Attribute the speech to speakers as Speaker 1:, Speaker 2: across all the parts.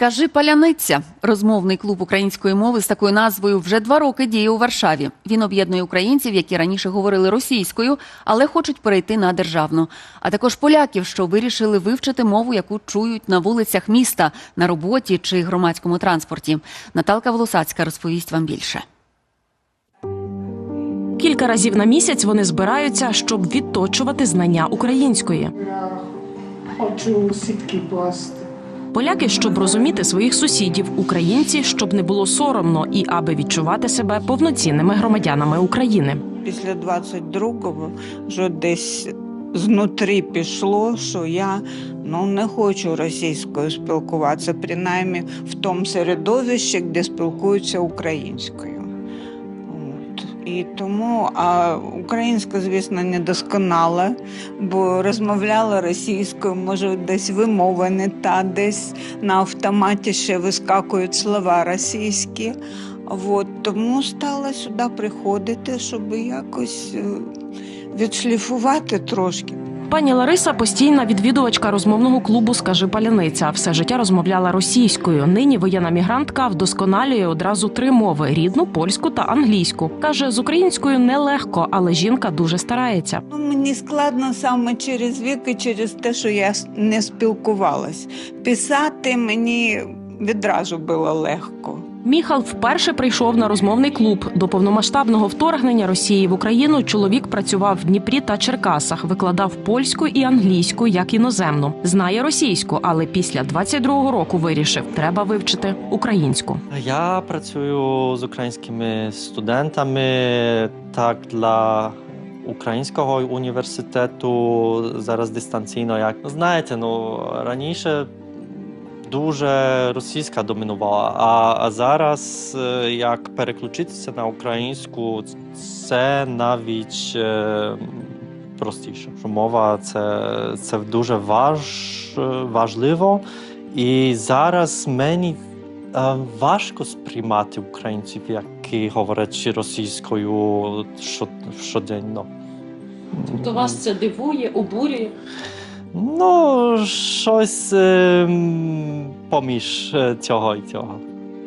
Speaker 1: Скажи паляниця. Розмовний клуб української мови з такою назвою вже два роки діє у Варшаві. Він об'єднує українців, які раніше говорили російською, але хочуть перейти на державну. А також поляків, що вирішили вивчити мову, яку чують на вулицях міста, на роботі чи громадському транспорті. Наталка Волосацька розповість вам більше.
Speaker 2: Кілька разів на місяць вони збираються, щоб відточувати знання української.
Speaker 3: Я хочу сітки пласти.
Speaker 2: Поляки, щоб розуміти своїх сусідів, українці, щоб не було соромно і аби відчувати себе повноцінними громадянами України.
Speaker 4: Після 22-го вже десь знутрі пішло, що я ну, не хочу російською спілкуватися, принаймні в тому середовищі, де спілкуються українською. І тому а українська, звісно, недосконала, бо розмовляла російською, може, десь вимови не та, десь на автоматі ще вискакують слова російські. От, тому стала сюди приходити, щоб якось е, відшліфувати трошки.
Speaker 2: Пані Лариса постійна відвідувачка розмовного клубу Скажи паляниця. Все життя розмовляла російською. Нині воєнна мігрантка вдосконалює одразу три мови: рідну, польську та англійську. каже, з українською нелегко, але жінка дуже старається.
Speaker 4: Ну, мені складно саме через вік і через те, що я не спілкувалась. Писати мені відразу було легко.
Speaker 2: Міхал вперше прийшов на розмовний клуб. До повномасштабного вторгнення Росії в Україну чоловік працював в Дніпрі та Черкасах, викладав польську і англійську як іноземну. Знає російську, але після 22-го року вирішив, треба вивчити українську.
Speaker 5: Я працюю з українськими студентами так для українського університету зараз дистанційно. Як знаєте, ну раніше дуже російська домінувала, а, зараз е, як переключитися на українську, це навіть е, простіше. Мова це, це дуже важ, важливо. І зараз мені е, важко сприймати українців, які говорять російською що- щоденно.
Speaker 2: То вас це дивує, обурює.
Speaker 5: Ну, щось е, поміж е, цього і цього.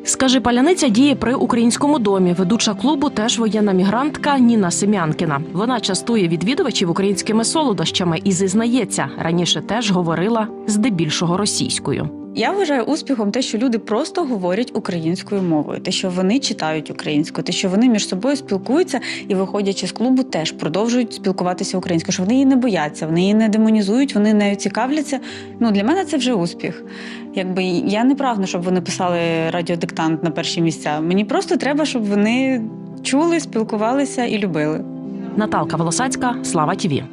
Speaker 2: Скажи, паляниця діє при українському домі. Ведуча клубу теж воєнна мігрантка Ніна Сем'янкіна. Вона частує відвідувачів українськими солодощами і зізнається, раніше теж говорила здебільшого російською.
Speaker 6: Я вважаю успіхом те, що люди просто говорять українською мовою, те, що вони читають українською, те, що вони між собою спілкуються і, виходячи з клубу, теж продовжують спілкуватися українською, що вони її не бояться, вони її не демонізують, вони нею цікавляться. Ну для мене це вже успіх. Якби я не прагну, щоб вони писали радіодиктант на перші місця. Мені просто треба, щоб вони чули, спілкувалися і любили.
Speaker 2: Наталка Волосацька, Слава Тіві.